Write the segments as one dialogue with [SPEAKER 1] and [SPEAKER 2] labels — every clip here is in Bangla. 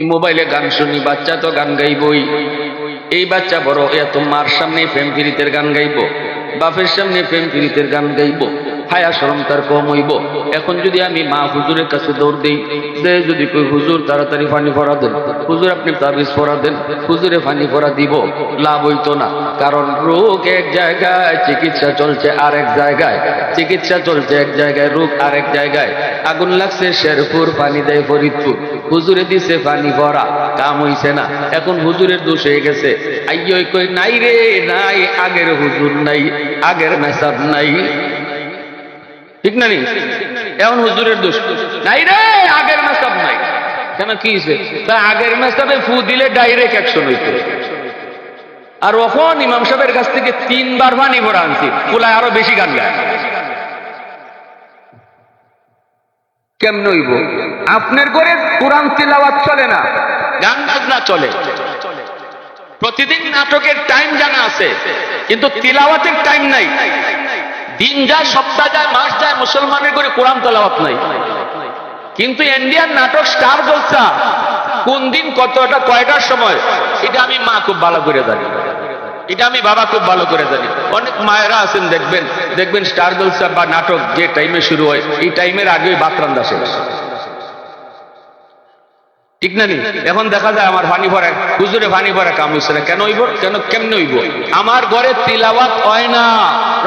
[SPEAKER 1] মোবাইলে গান শুনি, বাচ্চা তো গান গাইবই। এই বাচ্চা বড় এত মার সামনে প্রেম পীড়িতের গান গাইব। বাপের সামনে প্রেম পীড়িতের গান গাইব। হায়া সরম তার কম হইব। এখন যদি আমি মা হুজুরের কাছে দৌড় দিই যে যদি কই, হুজুর, তাড়াতাড়ি পানি ভরা দেন। হুজুর, আপনি তাবিজ ভরা দেন। হুজুরে পানি ভরা দিব, লাভ হইতো না। কারণ রোগ এক জায়গায়, চিকিৎসা চলছে আর এক জায়গায়। চিকিৎসা চলছে এক জায়গায়, রোগ আর এক জায়গায়। আগুন লাগছে, শেরপুর পানি দেয় ফরিদপুর। হুজুরে দিছে পানি ভরা, কাম হইছে না। এখন হুজুরের দোষ হয়ে গেছে। আইয় কই, নাই রে, নাই, আগের হুজুর নাই, আগের মেসাব নাই। ঠিক না নি? এখন হুজুরের দোষ। নাই রে, আগের মেসাব নাই। কেন কি তা আগের মেসাবে ফু দিলে ডাইরেক্ট অ্যাকশন হইতো। আর ওখন ইমাম সাহেবের কাছ থেকে তিনবার পানি ভরা আনছি। ফুলায় আরও বেশি গান গায়। কেমন হইব? আপনার ঘরে কোরআন তিলাওয়াত চলে না? গান বাজনা চলে। প্রতিদিন নাটকের টাইম জানা আছে। কিন্তু তিলাওয়াতের টাইম নাই। দিন যায়, সপ্তাহ যায়, মাস যায়, মুসলমানের করে কোরআন তেলাওয়াত নাই। কিন্তু ইন্ডিয়ান নাটক স্টার বলছা, কোন দিন কতটা, কয়টার সময়? এটা আমি মা খুব ভালো করে জানি। এটা আমি বাবা খুব ভালো করে জানি। অনেক মায়েরা আছেন, দেখবেন দেখবেন স্টার জলসা বা নাটক যে টাইমে শুরু হয়, এই টাইমের আগে বাতরান্দা শেষ। ঠিক না নি? এখন দেখা যায় আমার ভানি ভরা, হুজুরে ভানি ভরা কাম হইছে না। কেন হইব? কেন, কেমনে হইব? আমার ঘরে তিলাওয়াত হয় না।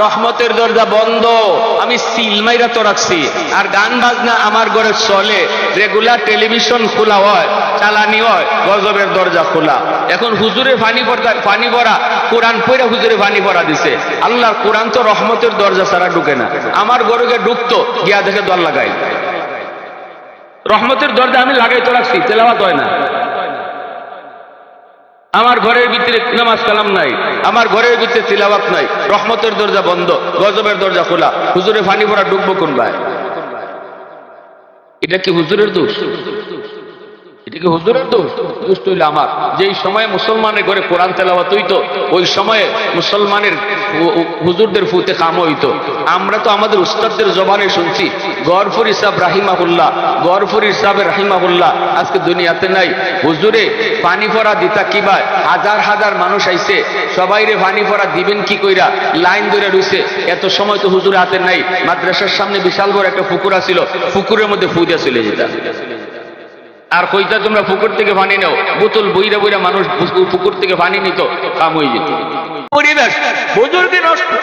[SPEAKER 1] রহমতের দরজা বন্ধ। আমি সিলমাইরা তো রাখছি। আর গান বাজনা আমার ঘরে চলে। রেগুলার টেলিভিশন খোলা হয়, চালানি হয়, গজবের দরজা খোলা। এখন হুজুরে ফানি ফানি ভরা কোরআন পইরা হুজুরে ফানি ভরা দিছে। আল্লাহর কোরআন তো রহমতের দরজা ছাড়া ঢুকে না। আমার গিয়ে ঢুকতো, গিয়া দেখে দল লাগাই রহমতের দরজা আমি লাগাই তো রাখছি, তেলাওয়াত হয় না। আমার ঘরের ভিতরে নামাজ কালাম নাই। আমার ঘরের ভিতরে সিলাবাত নাই। রহমতের দরজা বন্ধ, গজবের দরজা খোলা। হুজুরে ফানি ভরা ডুববো কোন ভাই? এটা কি হুজুরের দোষ? এটা কি হুজুরের দোষ দোষ হইলে আমার। যেই সময়ে মুসলমানের ঘরে কোরআন তেলাওয়াত হইতো, ওই সময়ে মুসলমানের হুজুরদের ফুতে কাম হইতো। আমরা তো আমাদের উস্তাদদের জবানে শুনছি, গরফুর ইসাব রাহিমাহুল্লাহ, গরফুর ইসাব রাহিমাহুল্লাহ, আজকে দুনিয়াতে নাই। হুজুরে, পানি ভরা দিতা কি ভাই? হাজার হাজার মানুষ আইছে, সবাই রে পানি ভরা দিবেন কি কইরা? লাইন ধরে রইছে। এত সময় তো হুজুর হাতে নাই। মাদ্রাসার সামনে বিশাল বড় একটা পুকুর ছিল পুকুরের মধ্যে ফুদিয়া চলে যেতাম। আর কইতা তোমরা পুকুর থেকে পানি নাও। বোতল বইরা বইরা মানুষ পুকুর- থেকে পানি নিত, কাম হয়ে যেত। পরিবেশ বুজুর্গে নষ্ট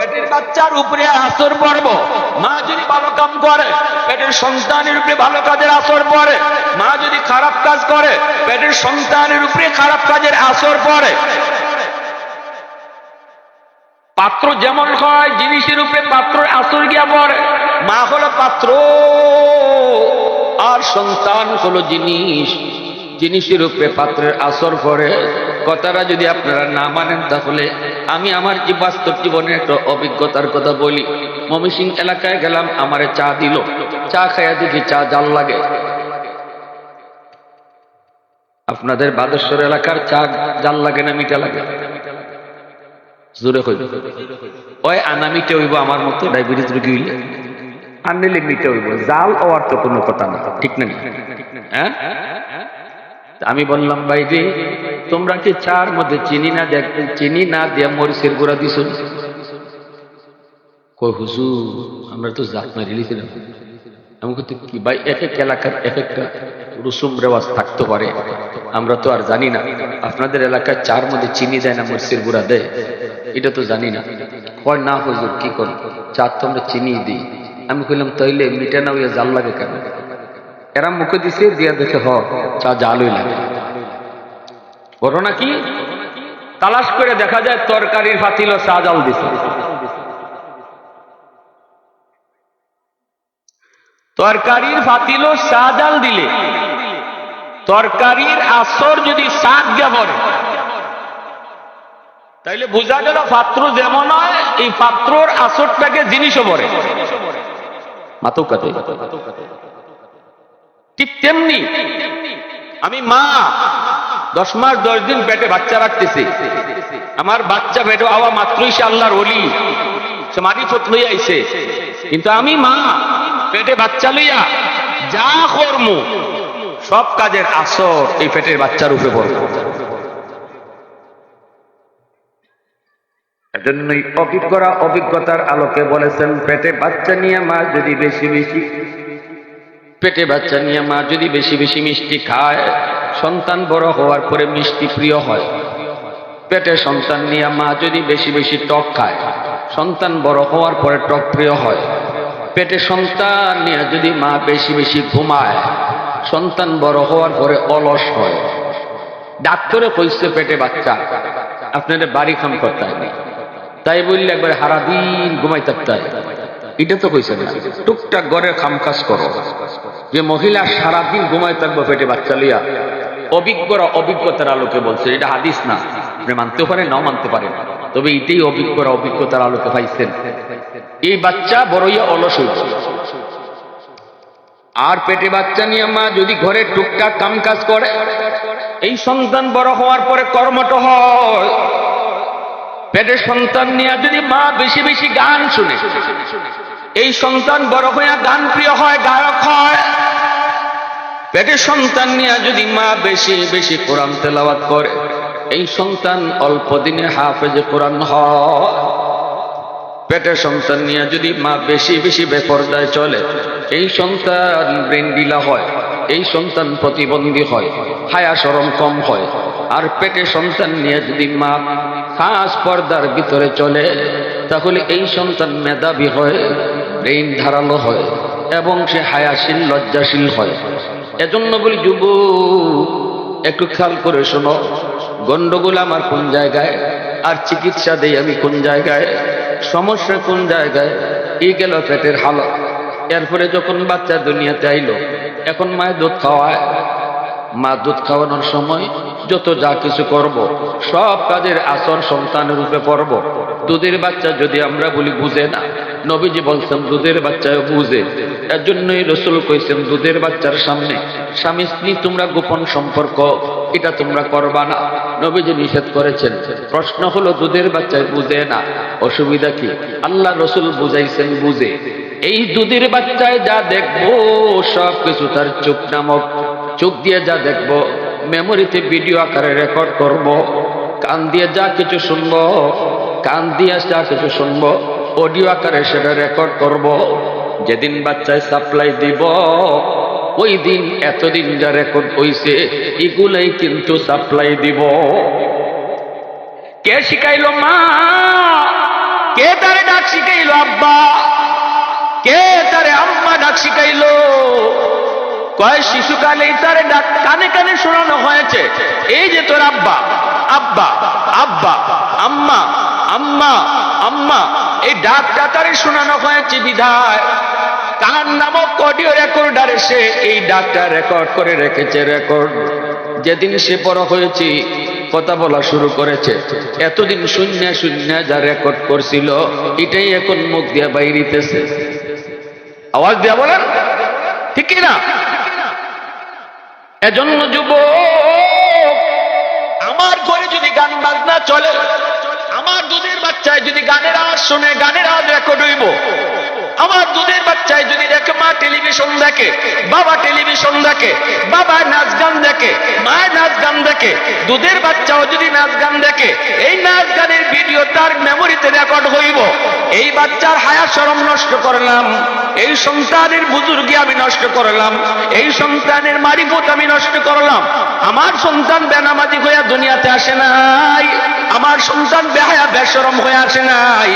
[SPEAKER 1] পেটের বাচ্চার উপরে আসর পড়ব মা যদি ভালো কাম করে, পেটের সন্তানের উপরে ভালো কাজের আসর পড়ে। মা যদি খারাপ কাজ করে, পেটের সন্তানের উপরে খারাপ কাজের আসর পড়ে। পাত্র যেমন হয়, জিনিসের উপরে পাত্রের আসর গিয়া পড়ে। মা হলো পাত্র। আর সন্তান হলো জিনিস। জিনিসের উপরে পাত্রের আসর পড়ে। কথাটা যদি আপনারা না মানেন তাহলে আমি আমার যে বাস্তব জীবনের একটা অভিজ্ঞতার কথা বলি। মমিসিং এলাকায় গেলাম, আমারে চা দিল। চা খাইয়া দেখি চা জাল লাগে। আপনাদের বাদেশ্বর এলাকার চা জাল লাগে না, মিঠা লাগে? জোরে কইব। ওই আনা মিটে হইব আমার মতো ডায়াবেটিস রোগী হইলে। আনলে মিটে হইব। জাল হওয়ার তো কোনো কথা না। ঠিক না হ্যাঁ? আমি বললাম, ভাই রে তোমরা কি চার মধ্যে চিনি না দেখ, চিনি না দিয়া মরিচের গুঁড়া দিছ? কই হুজুর, আমরা তো জাত না রিলিছিলাম আমি কিন্তু কি ভাই, এক এক এলাকার এক একটা রুসুম রেওয়াজ থাকতে পারে। আমরা তো আর জানি না, আপনাদের এলাকায় চার মধ্যে চিনি দেয় না, মরিচের গুঁড়া দেয়। এটা তো জানি না। কয়, না হুজুর, কি কর? চার তো আমরা চিনি দিই। আমি কইলাম, তাইলে মিটা না জাল লাগে কেন? এরা মুখে দিছে, দিয়া দেখে, হ চা জালই লাগে। ঘটনা কি? তালাশ করে দেখা যায়, তরকারির ফাতিল চা জাল দিছে। তরকারির ফাতিল চা জাল দিলে। তরকারির আসর যদি শাক দিয়া পড়ে, তাইলে বোঝা গেল পাত্র যেমন হয়, এই পাত্রর আসরটাকে জিনিসও পড়ে। মাতক কাতে ঠিক তেমনি আমি মা, দশ মাস, দশ দিন পেটে বাচ্চা রাখতেছি। আমার বাচ্চা পেটে আওয়া মাত্রই সে আল্লাহর অলি সে মারিফত লইয়া আইছে। কিন্তু আমি মা, পেটে বাচ্চা লইয়া যা কর্ম, সব কাজের আসর এই পেটের বাচ্চার উপরে পড়বে। এজন্যই অভিজ্ঞরা অভিজ্ঞতার আলোকে বলেছেন, পেটে বাচ্চা নিয়ে মা যদি বেশি বেশি পেটে বাচ্চা নিয়ে মা যদি বেশি বেশি মিষ্টি খায়, সন্তান বড় হওয়ার পরে মিষ্টি প্রিয় হয়। পেটে সন্তান নিয়ে মা যদি বেশি বেশি টক খায়, সন্তান বড় হওয়ার পরে টক প্রিয় হয়। পেটে সন্তান নিয়ে যদি মা বেশি বেশি ঘুমায়, সন্তান বড় হওয়ার পরে অলস হয়। ডাক্তারে কইছে, পেটে বাচ্চা, আপনাদের বাড়ি খাম করতে হয় তাই বললে একবার সারাদিন ঘুমাই থাকতে হয়। এটা তো কইছে না। টুকটাক ঘরের খাম কাজ করো। যে মহিলা সারাদিন ঘুমাই থাকব পেটে বাচ্চা লিয়া, অভিজ্ঞরা অভিজ্ঞতার আলোকে বলছে, এটা হাদিস না। আপনি মানতেও পারেন, নাও মানতে পারেন। তবে এটাই অভিজ্ঞরা অভিজ্ঞতার আলোকে পাইছেন। এই বাচ্চা বড়ইয়া অলস হইছে আর পেটে বাচ্চা নিয়ে মা যদি ঘরে টুকটাক কাম কাজ করে, এই সন্তান বড় হওয়ার পরে কর্মঠ হয়। পেটে সন্তান নিয়ে যদি মা বেশি বেশি গান শুনে, এই সন্তান বড় হইয়া গান প্রিয় হয়, গায়ক হয়। পেটে সন্তান নিয়ে যদি মা বেশি বেশি কোরআন তেলাওয়াত করে, এই সন্তান অল্প দিনে হাফেজে কোরআন হয়। পেটের সন্তান নিয়ে যদি মা বেশি বেশি বেপরদায় চলে, এই সন্তান ব্রেন্ডিলা হয়, এই সন্তান প্রতিবন্ধী হয়, হায়া সরম কম হয়। আর পেটে সন্তান নিয়ে যদি মা খাস পর্দার ভিতরে চলে, তাহলে এই সন্তান মেধাবী হয়, ব্রেইন ধারালো হয়, এবং সে হায়াশীল, লজ্জাশীল হয়। এজন্য বলি যুব একটু খেয়াল করে শোনো, গন্ডগোল আমার কোন জায়গায়, আর চিকিৎসা দেই আমি কোন জায়গায়, সমস্যা কোন জায়গায় এই গেল পেটের হালত। এরপরে যখন বাচ্চা দুনিয়াতে আইলো, এখন মায়ের দুধ খাওয়ায় মা দুধ খাওয়ানোর সময় যত যা কিছু করব, সব কাজের আসর সন্তানের রূপে পড়ব। দুধের বাচ্চা যদি আমরা বলি বুঝে না, নবীজি বলছেন, দুধের বাচ্চাও বুঝে। এর জন্যই রসুল কইছেন, দুধের বাচ্চার সামনে স্বামী স্ত্রী, তোমরা গোপন সম্পর্ক, এটা তোমরা করবা না। নবীজি নিষেধ করেছেন। প্রশ্ন হলো, দুধের বাচ্চায় বুঝে না? অসুবিধা কি? আল্লাহ রসুল বুঝাইছেন, বুঝে। এই দুধের বাচ্চায় যা দেখব সব কিছু তার চোখ নামক চোখ দিয়ে যা দেখব, মেমোরিতে ভিডিও আকারে রেকর্ড করব, কান দিয়ে যা কিছু শুনব, কান দিয়ে যা কিছু শুনব অডিও আকারে সেটা রেকর্ড করব। যেদিন বাচ্চায় সাপ্লাই দিব, ওই দিন, এতদিন যা রেকর্ড হইছে, এগুলাই কিন্তু সাপ্লাই দিব। কে শিখাইল মা? কে তারে ডাক শিখাইলো আব্বা? কে তারে আম্মা ডাক শিখাইলো? কয় শিশুকালেই তারে ডাক কানে কানে শোনানো হয়েছে। এই যে তোর আব্বা আব্বা আব্বা, আম্মা আম্মা আম্মা, এই ডাকটা তারে শোনানো হয়েছে বিধায়। কার নামক অডিও রেকর্ডারে সে এই ডাকটা রেকর্ড করে রেখেছে, রেকর্ড। যেদিন সে বড় হয়েছে, কথা বলা শুরু করেছে। এতদিন শূন্য শূন্য যা রেকর্ড করছিল, এটাই এখন মুখ দিয়ে বাইরিতেছে। আওয়াজ দিয়া বলেন, ঠিক না এজন্য যুব আমার ঘরে যদি গান বাজনা চলে, আমার দুধের বাচ্চায় যদি গানের আওয়াজ শুনে গানের আওয়াজ রেকর্ড হইব। আমার দুধের বাচ্চায় যদি দেখে মা টেলিভিশন দেখে, বাবা টেলিভিশন দেখে বাবা নাচ গান দেখে মায়ের নাচ গান দেখে, দুধের বাচ্চাও যদি নাচ গান দেখে, এই নাচ গানের ভিডিও তার মেমোরিতে রেকর্ড হইব। এই বাচ্চার হায়া সরম নষ্ট করলাম, এই সন্তানের বুজুর্গি আমি নষ্ট করলাম, এই সন্তানের মারিফত আমি নষ্ট করলাম, আমার সন্তান বেনামাজি হইয়া দুনিয়াতে আসে নাই, আমার সন্তান বেহায়া বেসরম হয়ে আসে নাই,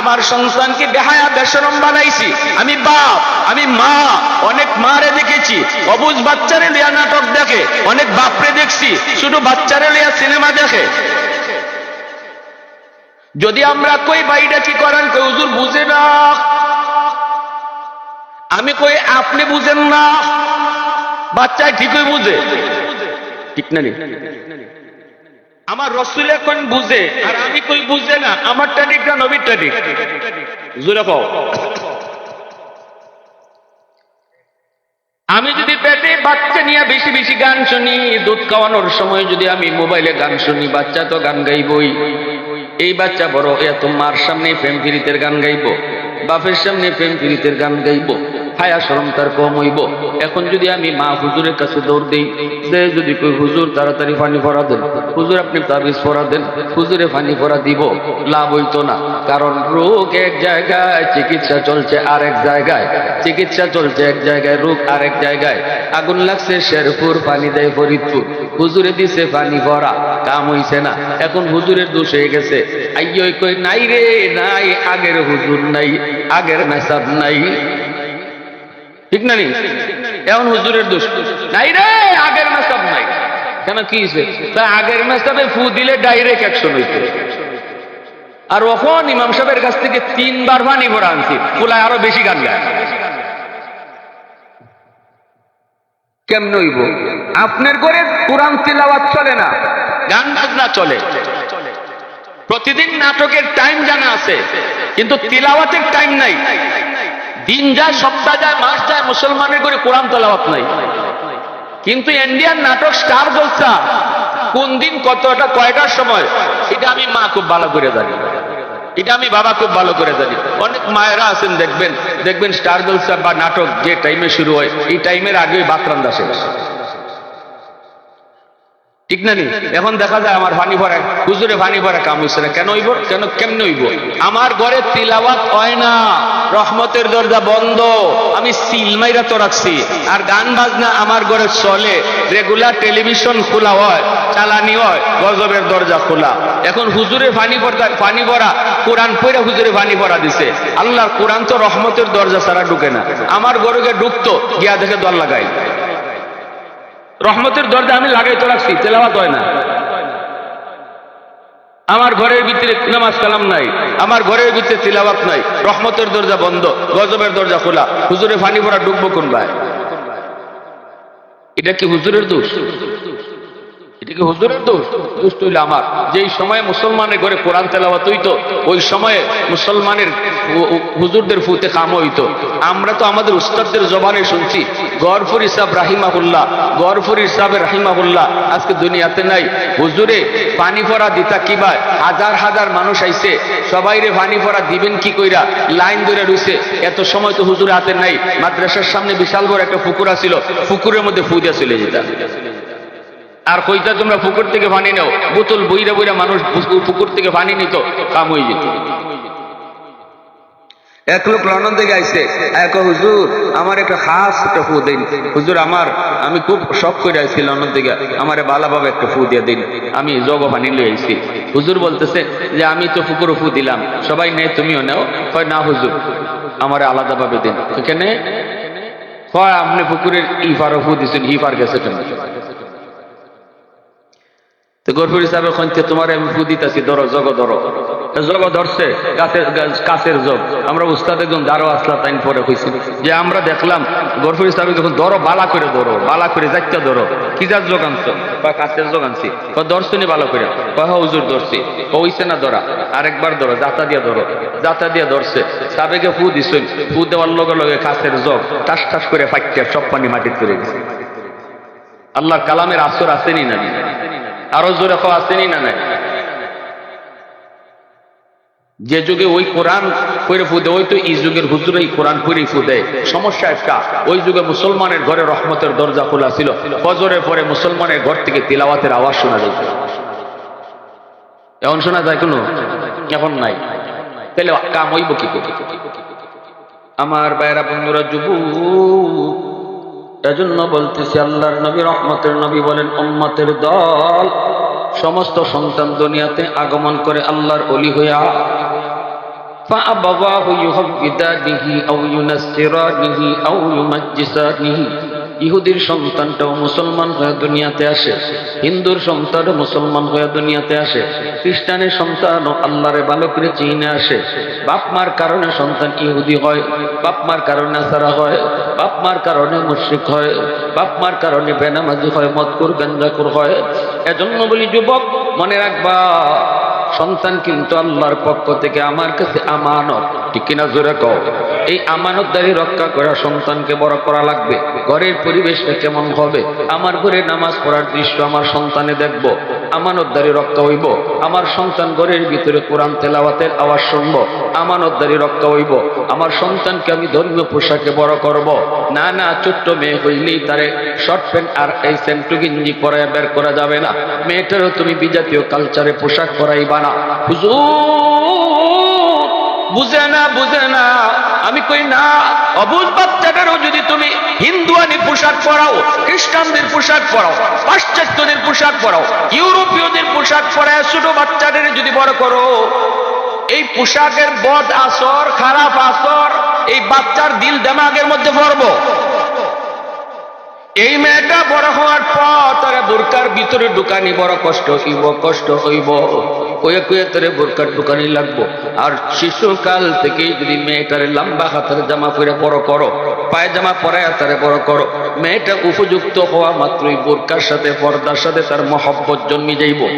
[SPEAKER 1] আমার সন্তানকে বেহায়া বেসরম বানাইছি, আমি বাপ, আমি মা, অনেক মারে দেখেছি অবুজ বাচ্চারে লিয়া নাটক দেখে, অনেক বাপরে দেখছি, শুধু বাচ্চারে লিয়া সিনেমা দেখে। যদি আমরা কই বাইটা কি করেন, কই হুজুর বুঝে না। আমি কই আপনি বুঝেন না। বাচ্চায় ঠিকই বুঝে। ঠিক না? আমার রসুল এখন বুঝে, আর আমি কই বুঝে না, আমারটা ঠিক না নবীরটা ঠিক জুড়ে পাও আমি যদি পেটে বাচ্চা নিয়ে বেশি বেশি গান শুনি, দুধ খাওয়ানোর সময় যদি আমি মোবাইলে গান শুনি, বাচ্চা তো গান গাইবই। এই বাচ্চা বড় এত মার সামনে প্রেম ফিরিতের গান গাইব, বাপের সামনে প্রেম ফিরিতের গান গাইবো। হায়া সরম তার কম হইব। এখন যদি আমি মা হুজুরের কাছে দৌড় দিই, সে যদি কই হুজুর, তাড়াতাড়ি পানি পরা দেন। হুজুর, আপনি তাবিজ পরা দেন। হুজুরে পানি পরা দিব, লাভ হইতো না। কারণ রোগ এক জায়গায়, চিকিৎসা চলছে আরেক জায়গায়। চিকিৎসা চলছে এক জায়গায়, রোগ আরেক জায়গায়। আগুন লাগছে, শেরপুর পানি দেয় ফরিদপুর। হুজুরে দিছে পানি ভরা, কাম হইছে না। এখন হুজুরের দোষ হয়ে গেছে। আইয় কই নাই রে, নাই, আগের হুজুর নাই, আগের মেসাব নাই। ঠিক না নি? এখন হুজুরের দোষ। নাই রে, আগের মেসাব নাই। কেন কি আগের মেসাবে ফু দিলে ডাইরেক্ট অ্যাকশন হইতো। আর ওখন ইমাম সাহেবের কাছ থেকে তিনবার পানি ভরা আনছি। ফুলায় আরও বেশি গান গায়। কেমনে হইব? আপনার ঘরে কোরআন তিলাওয়াত চলে না? গান বাজনা চলে। প্রতিদিন নাটকের টাইম জানা আছে। কিন্তু তিলাওয়াতের টাইম নাই। দিন যায় সপ্তাহ যায়, মাস যায়, মুসলমানের করে কোরআন তলাবাত নাই। কিন্তু ইন্ডিয়ান নাটক স্টার জলসা কোন দিন কতটা কয়টার সময়? এটা আমি মা খুব ভালো করে জানি। এটা আমি বাবা খুব ভালো করে জানি। অনেক মায়েরা আছেন, দেখবেন দেখবেন স্টার জলসা বা নাটক যে টাইমে শুরু হয়, এই টাইমের আগে বাতরান্দা শেষ ঠিক না নি? এখন দেখা যায় আমার পানি ভরা হুজুরে ভানি ভরা কাম হইছে না। কেন হইব? কেন কেমনে হইব? আমার ঘরে তিলাওয়াত হয় না। রহমতের দরজা বন্ধ। আমি সিলমাইরা তো রাখছি। আর গান বাজনা আমার ঘরে চলে। রেগুলার টেলিভিশন খোলা হয়, চালানি হয়, গজবের দরজা খোলা। এখন হুজুরে পানি ভরা পানি ভরা, কোরআন পড়ে হুজুরে পানি ভরা দিছে। আল্লাহর কোরআন তো রহমতের দরজা ছাড়া ঢুকে না। আমার গিয়ে ঢুকতো, গিয়া দেখে দল লাগাই রহমতের দরজা আমি লাগাই তো রাখছি, তেলাওয়াত হয় না। আমার ঘরের ভিতরে নামাজ কালাম নাই, আমার ঘরের ভিতরে তিলাবাত নাই, রহমতের দরজা বন্ধ, গজবের দরজা খোলা, হুজুরে ফানি ভরা ডুববো কোন ভাই? এটা কি হুজুরের দোষ? এটা কি হুজুরের দোষ? দোষ তৈল আমার। যেই সময়ে মুসলমানের ঘরে কোরআন তেলাওয়াত হইতো, ওই সময়ে মুসলমানের হুজুরদের ফুতে কাম হইতো। আমরা তো আমাদের উস্তাদদের জবানে শুনছি, গরফুর ইসাব রাহিমাহুল্লাহ, গরফুর ইসাব রাহিমাহুল্লাহ, আজকে দুনিয়াতে নাই। হুজুরে, পানি ভরা দিতা কি ভাই? হাজার হাজার মানুষ আইছে, সবাই রে পানি ভরা দিবেন কি কইরা? লাইন ধরে রইছে। এত সময় তো হুজুরে হাতে নাই। মাদ্রাসার সামনে বিশাল বড় একটা পুকুর আছিল, পুকুরের মধ্যে ফুদিয়া চলে যেতাম। আর কইতা তোমরা পুকুর থেকে পানি নাও। বোতল বইরা বইরা মানুষ পুকুর- থেকে পানি নিত, কাম হয়ে যেত। এক লোক লন্ডন থেকে আইছে এক হুজুর, আমার একটা খাস একটা ফু দিন। হুজুর, আমার, আমি খুব শখ করে আইছি লন্ডন থেকে, আমারে বালাভাবে একটা ফু দিয়ে দিন। আমি জগ পানি লিয়ে আইছি। হুজুর বলতেছে যে, আমি তো পুকুরে ফু দিলাম, সবাই নেই তুমিও নেও। কয়, না হুজুর, আমারে আলাদাভাবে দিন। কেন কয়, আপনি পুকুরের ইফারও ফু দিছেন ইফার গেছে আমরা দেখলাম গরফুর হিসাবে যখন বালা করে বালা করে যাইতে কি যার আনছো? বা কাছের আনছি। দর্শনী ভালো করে কহ হুজুর ধরছি। কইছে না ধরা? আরেকবার ধরো, জাতা দিয়ে ধরো। জাতা দিয়ে ধরছে। সাবেকে ফু দিছেন, ফু দেওয়ার লগে লগে কাছের জগ টাস টাস করে ফাইটে, সব পানি মাটির করে গেছে। আল্লাহর কালামের আসর আসেনি না আরও জোরে খাওয়া আসেনি না নাই? যে যুগে ওই কোরআন পড়ে ফুদে, ওই তো এই যুগের হুজুর এই কোরআন পড়ে ফুদে। সমস্যা একটা, ওই যুগে মুসলমানের ঘরে রহমতের দরজা খোলা ছিল। ফজরের পরে মুসলমানের ঘর থেকে তিলাওয়াতের আওয়াজ শোনা যেত এখন শোনা যায় কোনো? এখন নাই। তাহলে কাম হইব কি করে? আমার বাইরা বন্ধুরা, যুবক এজন্য বলতেছি আল্লাহর নবী রহমতের নবী বলেন উম্মতের দল সমস্ত সন্তান দুনিয়াতে আগমন করে আল্লাহর অলি হইয়া فأبواه يهودانه أو ينصرانه أو يمجسانه ইহুদির সন্তানটাও মুসলমান হয়ে দুনিয়াতে আসে, হিন্দুর সন্তানও মুসলমান হয়ে দুনিয়াতে আসে, খ্রিস্টানের সন্তানও আল্লাহরে ভালো করে চিনে আসে। বাপ মার কারণে সন্তান ইহুদি হয়, বাপ মার কারণে সারা হয়, বাপ মার কারণে মুশ্রিক হয়, বাপ মার কারণে বেনামাজি হয়, মদকুর গঞ্জাকুর হয়। এজন্য বলি, যুবক, মনে রাখবা সন্তান কিন্তু আল্লাহর পক্ষ থেকে আমার কাছে আমানত। ঠিক কিনা জোরে কও? এই আমানতদারি রক্ষা করা সন্তানকে বড় করা লাগবে। ঘরের পরিবেশটা কেমন হবে? আমার ঘরে নামাজ পড়ার দৃশ্য আমার সন্তানে দেখব। আমানতদারি রক্ষা হইব। আমার সন্তান ঘরের ভিতরে কোরআন তেলাওয়াতের আওয়াজ শুনব। আমানতদারি রক্ষা হইব। আমার সন্তানকে আমি ধর্মীয় পোশাকে বড় করব। না না, ছোট্ট মেয়ে হইলেই তারে শর্ট প্যান্ট আর এই সেন্টু গিঞ্জি পরায় বের করা যাবে না। মেয়েটারও তুমি বিজাতীয় কালচারে পোশাক পরাইবা না। বুঝে না বুঝে না। আমি কই না অবুজ বাচ্চাটারও যদি তুমি হিন্দুয়ানি পোশাক পরাও, খ্রিস্টানদের পোশাক পরাও, পাশ্চাত্যদের পোশাক পরাও, ইউরোপীয়দের পোশাক পরায় ছোট বাচ্চাদের যদি বড় করো, এই পোশাকের বদ আসর, খারাপ আসর, এই বাচ্চার দিল দেমাগের মধ্যে পড়ব এই মেয়েটা বড় হওয়ার পর তারা বোরকার ভিতরে ঢুকানি, বড় কষ্ট হইব কষ্ট হইব। মেয়েটা উপযুক্ত হওয়া মাত্রই বোরকার সাথে, পর্দার সাথে তার মহব্বত জন্মে যাইব।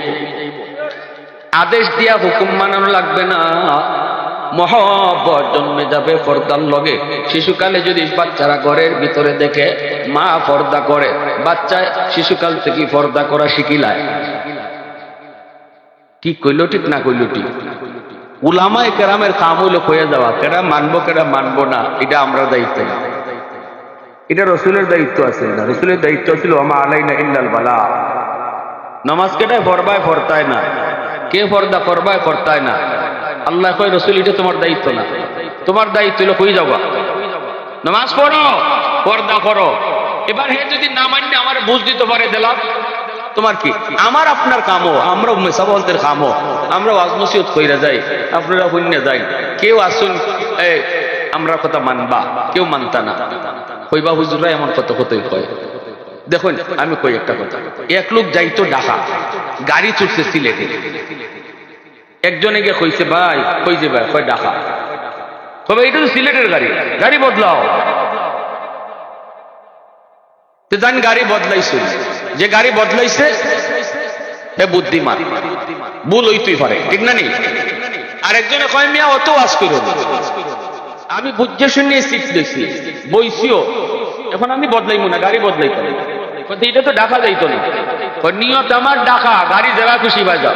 [SPEAKER 1] আদেশ দিয়া হুকুম মানানো লাগবে না। মহব্বত জন্মে যাবে পর্দার লগে। শিশুকালে যদি বাচ্চারা ঘরের ভিতরে দেখে মা পর্দা করে, বাচ্চা শিশুকাল থেকে পর্দা করা শিখিলায়। কি কইল ঠিক না কইল ঠিক? উলামায় কেরামের কাম হইল কয়ে যাওয়া। কেরা মানবো কেরা মানবো না, এটা আমরা দায়িত্ব। এটা রসুলের দায়িত্ব আছে না রসুলের দায়িত্ব ছিল আমা আলাই না ইন্দাল বালা। নামাজ কেটায় ফরবায় ফরতায় না। কে ফর্দা করবায় করতায় না। আল্লাহ কয়, রসুল, এটা তোমার দায়িত্ব না। তোমার দায়িত্ব হলো কই যাবা নামাজ পড়ো পর্দা করো এবার হে যদি না মান্য আমার বুঝ দিতে পারে দিলাম তোমার কি? আমার আপনার কামও। আমরা মেসাবলদের কামও। আমরা ওয়াজ নসিহত কইরা যাই, আপনারা শূন্য যাই। কেউ আসুন আমরা কথা মানবা, কেউ মানতা না। কইবা হুজুরা এমন কত কতই কয়? দেখুন, আমি কই একটা কথা। এক লোক যাইতো ঢাকা, গাড়ি ছুটছে সিলেটে। একজনে গিয়ে কইছে, ভাই, কই যে ভাই? কয়, ঢাকা। তবে এটা তো সিলেটের গাড়ি। গাড়ি বদলাও। তো জান গাড়ি বদলাইছে যে গাড়ি বদলাইছে হে বুদ্ধিমান। ভুল হইতেই পারে, ঠিক না নি? আরেকজনে কয়, মিয়া, অত ওয়াজ করো আমি বুঝে শুনে সিট দিয়েছি বইছিও। এখন আমি বদলাইমু না, গাড়ি বদলাইতাম এটা তো ডাকা যাইতো না। নিয়ত আমার ডাকা, গাড়ি দেওয়া খুশি বাজা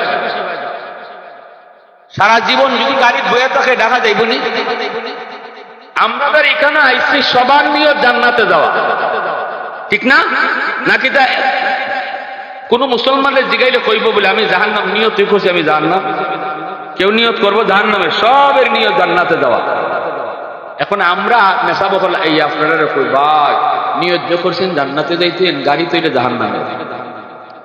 [SPEAKER 1] সারা জীবন যদি গাড়ি বয়ে থাকে, ডাকা যাইব নি? আমাদের এখানে আইসি সবার নিয়ত জান্নাতে যাওয়া। ঠিক না? নাকি তা কোন মুসলমানের জিগাইলে কইব বলে, আমি জাহান্নাম, নিয়ত তুই করছি আমি জাহান্নাম। কেউ নিয়ত করব জাহান্নামে, সবের নিয়ত জান্নাতে যাওয়া এখন আমরা নেশাব হল, এই আপনারা কই, ভাই, নিয়ত যে করছেন জান্নাতে যাইতেন, গাড়ি তৈরি জাহান্নামে।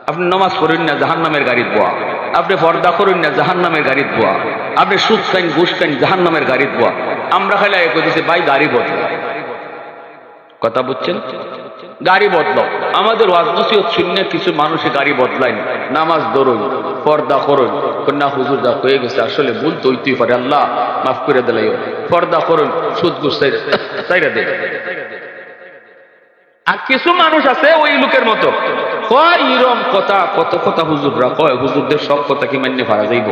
[SPEAKER 1] আপনি নমাজ পড়েন না, জাহান্নামের গাড়ির বোয়া। আপনি পর্দা করুন না, জাহান্নামের গাড়ির বোয়া। আপনি সুদ খাইন, ঘুষ খাইন, জাহান্নামের গাড়ির বোয়া। আমরা খাইলে এক দিছে ভাই, গাড়ি বদল। কথা বুঝছেন? গাড়ি বদলাও। আমাদের ওয়াজনসিয়ত শূন্য কিছু মানুষে গাড়ি বদলায় না। নামাজ দরুন, পর্দা করুন। কন্যা হুজুর যা হয়ে গেছে, আসলে ভুল তো হইতেই পারে। আল্লাহ মাফ করে দিলাই পর্দা করুন, সুদ তাইরা দে আর কিছু মানুষ আছে ওই লোকের মতো। কয় কথা, কত কথা হুজুররা কয়। হুজুরদের সব কথা কি মান্য ভাড়া যাইব?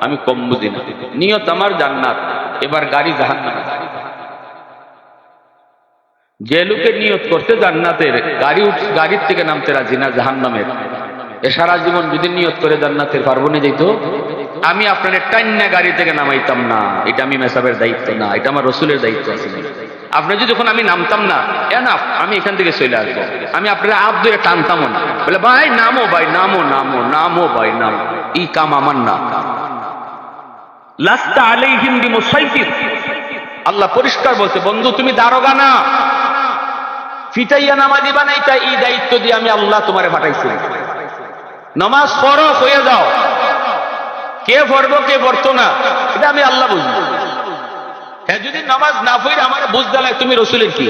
[SPEAKER 1] আমি কম বুঝি না। নিয়ত আমার জান্নাত। এবার গাড়ি জাহান্নামে। যে লোকে নিয়ত করতে জান্নাতের, গাড়ি গাড়ির থেকে নামতে রাজি না, জাহান্নামের। এ সারা জীবন যদি নিয়ত করে জান্নাতের পারব না যাইতো আমি আপনার টান্না গাড়ি থেকে নামাইতাম না। এটা আমি মেসাবের দায়িত্ব না, এটা আমার রসুলের দায়িত্ব আছে। আপনি যদি যখন আমি নামতাম না এ না আমি এখান থেকে চলে আসব। আমি আপনার আপ ধরে টানতামও না। বলে, ভাই, নামো ভাই, নামো নামো নামো, ভাই, নামো। এই কাম আমার না। লাস্তা আলাইহিম বিমুসাইতির আল্লাহ পরিষ্কার বলছে, বন্ধু, তুমি দারোগা না। ফিটাইয়া নামাজি বানাইতা এই দায়িত্ব দিয়ে আমি আল্লাহ তোমারে পাঠাইছি। নামাজ পড়ো হয়ে যাও। কে পড়ব কে পড়তো না, এটা আমি আল্লাহ বুঝব হ্যাঁ যদি নামাজ না পড়ে, আমার বুঝতে লাগে তুমি রসুলের কি?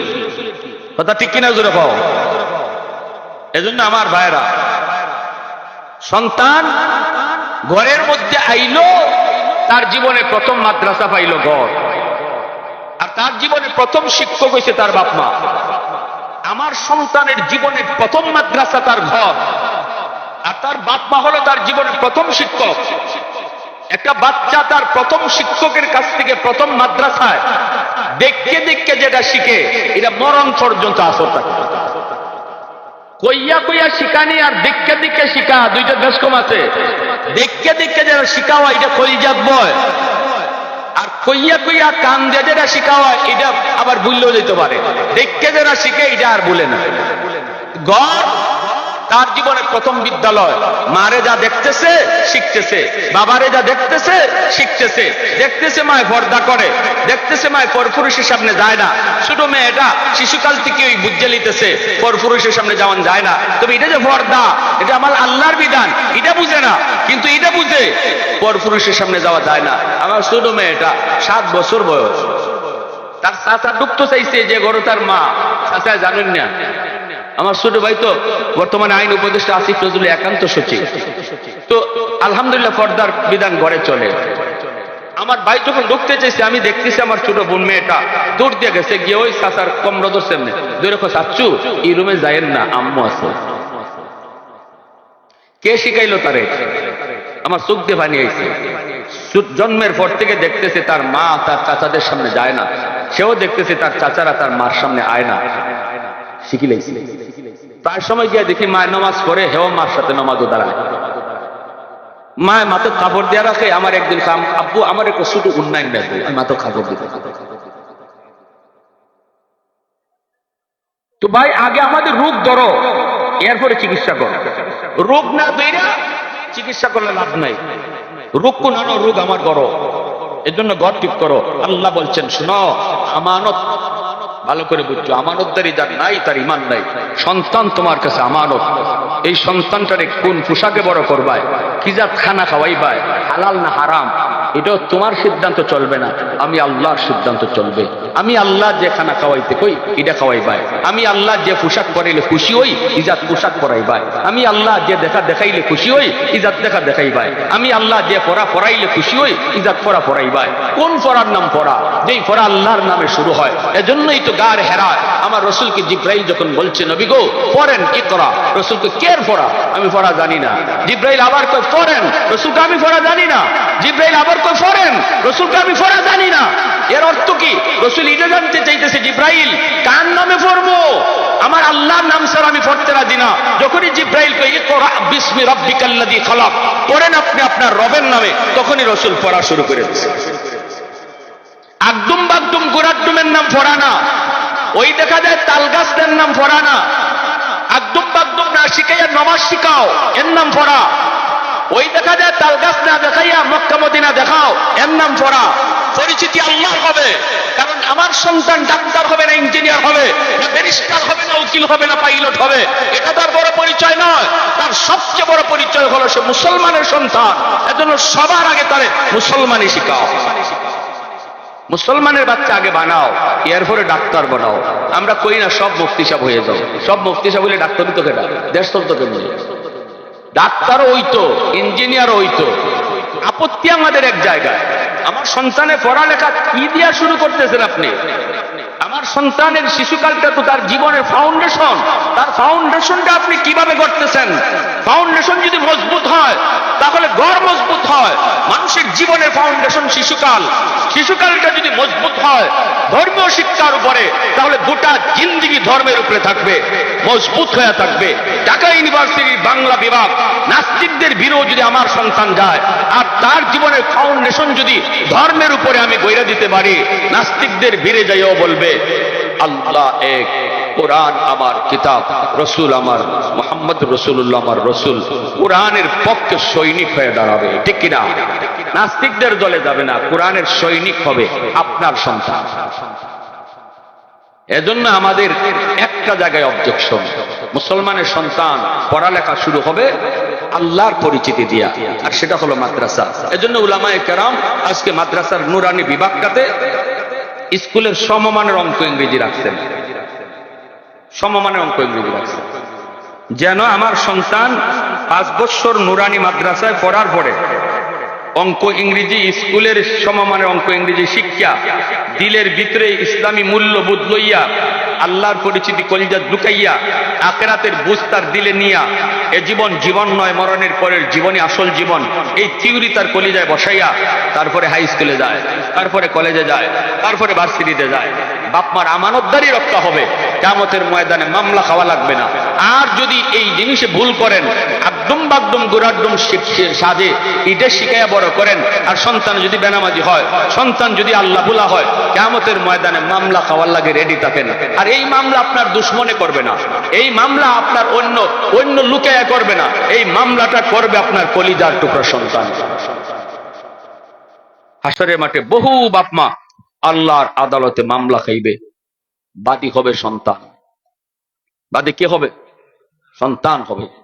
[SPEAKER 1] কথা ঠিক কিনা জোরে পাও এজন্য আমার ভাইরা সন্তান ঘরের মধ্যে আইলো, তার জীবনে প্রথম মাদ্রাসা পাইল ঘর। আর তার জীবনে প্রথম শিক্ষক হয়েছে তার বাপ মা। আমার সন্তানের জীবনের প্রথম মাদ্রাসা তার ঘর, আর তার বাপ মা হলো তার জীবনের প্রথম শিক্ষক। একটা বাচ্চা তার প্রথম শিক্ষকের কাছ থেকে প্রথম মাদ্রাসায় দেখতে দেখতে যেটা শিখে, এটা মরণ পর্যন্ত আসর থাকে কইয়া কইয়া শিখানি আর দিককে দিককে শিখা, দুইটা দেশ কম আছে। দিককে দিককে যারা শিখাওয়া, এটা কলিজাত বয়। আর কইয়া কইয়া কান দিয়ে যেটা শিখাওয়া, এটা আবার ভুললেও যেতে পারে। দেখতে যারা শিখে, এটা আর ভুলে না। গড় তার জীবনের প্রথম বিদ্যালয়। মারে যা দেখতেছে, শিখতেছে। বাবারে যা দেখতেছে, শিখতেছে। দেখতেছে মায় পর্দা করে। দেখতেছে মায় পরপুরুষের সামনে যায় না। ছোট মেয়েটা শিশুকাল থেকে ওই বুঝে লিতেছে পরপুরুষের সামনে যাওয়ান যায় না। তবে এটা যে পর্দা, এটা আমার আল্লাহর বিধান, এটা বুঝে না। কিন্তু এটা বুঝে, পরপুরুষের সামনে যাওয়া যায় না। আমার ছোট মেয়েটা সাত বছর বয়স। তার চাচা ডুবতে চাইছে যে গরু তার মা। চাচা জানেন না। আমার ছোট ভাই তো বর্তমানে আইন উপদেষ্টা আসিফ নজরুল একান্ত সচিব। তো আলহামদুলিল্লাহ পর্দার বিধান গড়ে চলে। আমার ভাই যখন ঢুকতে চাইছে, আমি দেখতেছি আমার ছোট বোন মেয়েটা দৌড় দিয়ে গেছে, গিয়ে ওই চাচার কমর ধরছে এমনি দূরে কো চাচ্ছু এই রুমে যায়েন না, আম্মু আছে। কে শিখাইলো তারে? আমার চোখ দিয়ে সু- জন্মের পর থেকে দেখতেছে তার মা তার চাচাদের সামনে যায় না। সেও দেখতেছে তার চাচারা তার মার সামনে আয় না। শিখি লাইছে প্রায় সময় গিয়ে দেখি মায়ের নামাজ পড়ে হেও মার সাথে নামাজও দাঁড়ায়। মায় মাতো কাপড় দেওয়া রাখে, আমার একদিন আব্বু, আমার একটু ছোট উন্নয়ন দেয় মাতো কাপড় দিতে তো ভাই, আগে আমাদের রোগ ধরো, এরপরে চিকিৎসা করো। রোগ না বেরা চিকিৎসা করলে লাভ নাই। রোগ কোন রোগ আমার করো এর জন্য ঘর ঠিক করো। আল্লাহ বলছেন, শুনো, আমানত ভালো করে বুঝছ, আমানতদারি যার নাই, তার ইমান নাই। সন্তান তোমার কাছে আমানত। এই সন্তানটারে কোন পোশাকে বড় করবায়? কি যা খানা খাওয়াই খাওয়াইবায়? হালাল না হারাম? এটাও তোমার সিদ্ধান্ত চলবে না, আমি আল্লাহর সিদ্ধান্ত চলবে। আমি আল্লাহ যে খানা খাওয়াইতে কই, এটা খাওয়াইবাই। আমি আল্লাহ যে পোশাক পরাইলে খুশি হই, ইজাত পোশাক পরাইবাই। আমি আল্লাহ যে দেখা দেখাইলে খুশি হই, ইজাত দেখা দেখাইবাই। আমি আল্লাহ যে পড়া পড়াইলে খুশি হই, ইজাত পড়া পড়াইবাই কোন পড়ার নাম পড়া যেই পড়া আল্লাহর নামে শুরু হয়। এজন্যই তো গার হেরা আমার রসুলকে জিব্রাইল যখন বলছে, নবী গো, পড়েন কি করা রসুলকে কের পড়া? আমি পড়া জানি না। জিব্রাইল আবার কই পড়েন। রসুলকে আমি পড়া জানি না। জিব্রাইল আবার কই পড়েন। রসুলকে আমি পড়া জানি না। এর অর্থ কি? রসুল এটা জানতে চাইতেছে, জিব্রাইল, কার নামে পড়ব? আমার আল্লাহর নাম স্যার আমি পড়তে রাজি না। যখনই জিব্রাইল ইকরা বিসমি রাব্বিকাল্লাযী খালাক পড়েন আপনি আপনার রবের নামে, তখনই রসুল পড়া শুরু করে দিয়েছে। আগডুম বাগডুম গোড়াডুমের নাম ফোড়া না। ওই দেখা যায় তালগাছদের নাম ফোড়া না। আগডুম বাগডুম না শিখাইয়া নমাজ শিখাও, এর নাম ফোড়া ওই দেখা যায় তালগাছ না দেখাইয়া মক্কা মদিনা দেখাও, এর নাম ফোড়া পরিচিতি আল্লাহ হবে। কারণ আমার সন্তান ডাক্তার হবে না, ইঞ্জিনিয়ার হবে না, ব্যারিস্টার হবে না, উকিল হবে না, পাইলট হবে। এটা তার বড় পরিচয় নয়। তার সবচেয়ে বড় পরিচয় হলো সে মুসলমানের সন্তান। এজন্য সবার আগে তারে মুসলমানই শিখাও। মুসলমানের বাচ্চা আগে বানাও, এরপরে ডাক্তার বানাও। আমরা কই না সব মুফতি হয়ে যাও। সব মুফতি সাহেব হলে ডাক্তারই তো কেনা দেশ তো কেমন? ডাক্তারও হইতো, ইঞ্জিনিয়ারও হইতো। আপত্তি আমাদের এক জায়গায়। আমার সন্তানে পড়ালেখা কি দিয়া শুরু করতেছেন আপনি? আমার সন্তানের শিশুকালটা তো তার জীবনের ফাউন্ডেশন তার ফাউন্ডেশনটা আপনি কীভাবে করতেছেন ফাউন্ডেশন যদি মজবুত হয়, তাহলে ঘর মজবুত হয়। মানুষের জীবনের ফাউন্ডেশন শিশুকাল। শিশুকালটা যদি মজবুত হয়, ধর্মীয় শিক্ষার উপরে, তাহলে গোটা জিন্দিগি ধর্মের উপরে থাকবে, মজবুত হয়ে থাকবে। ঢাকা ইউনিভার্সিটির বাংলা বিভাগ, নাস্তিকদের বিরো যদি আমার সন্তান যায়, আর তার জীবনের ফাউন্ডেশন যদি ধর্মের উপরে আমি গইরা দিতে পারি, নাস্তিকদের বীরে যাইও বলবে। আল্লাহ এক, কোরআন আমার কিতাব, রসুল আমার, মোহাম্মদ রসুল্লাহ আমার রসুল। কোরআনের পক্ষে সৈনিক হয়ে দাঁড়াবে, ঠিক কিনা? নাস্তিকদের দলে যাবে না, কোরআনের সৈনিক হবে আপনার সন্তান। এজন্য আমাদের একটা জায়গায় অবজেকশন মুসলমানের সন্তান পড়ালেখা শুরু হবে আল্লাহর পরিচিতি দিয়া, আর সেটা হলো মাদ্রাসা। এজন্য উলামায়ে কেরাম আজকে মাদ্রাসার নুরানি বিভাগটাতে স্কুলের সমমানের অঙ্ক ইংরেজি রাখছেন। সমমানের অঙ্ক ইংরেজি রাখছেন। যেন আমার সন্তান পাঁচ বছর নুরানি মাদ্রাসায় পড়ার পরে অঙ্ক ইংরেজি, স্কুলের সমমানের অঙ্ক ইংরেজি শিক্ষা, দিলের ভিতরে ইসলামী মূল্যবোধ লইয়া, আল্লাহর পরিচিতি কলিজা ঢুকাইয়া আকেরাতের বুঝ দিলে নিয়া এ জীবন জীবন নয়, মরণের পরের জীবনই আসল জীবন। এই থিওরি তার কলিজায় বসাইয়া তারপরে হাই স্কুলে যায়, তারপরে কলেজে যায়, তারপরে ভার্সিটিতে যায়। বাপমার আমানতদারি রক্ষা হবে। কামতের ময়দানে মামলা খাওয়া লাগবে না। আর যদি এই জিনিসে ভুল করেন একদম বাকদম গুরাড্ডম সাজে এটা শিখাইয়া বড় করেন, আর সন্তান যদি বেনামাজি হয়, সন্তান যদি আল্লাহ বুলা হয় কামতের ময়দানে মামলা খাওয়ার লাগে রেডি থাকেন আর এই মামলা আপনার দুশ্মনে করবে না। এই মামলা আপনার অন্য অন্য লুকায়া করবে না। এই মামলাটা করবে আপনার কলিজার টুকরা সন্তান। হাসরের মাঠে বহু বাপমা আল্লাহর আদালতে মামলা খাইবে। বাদী হবে সন্তান। বাদী কে হবে? সন্তান হবে।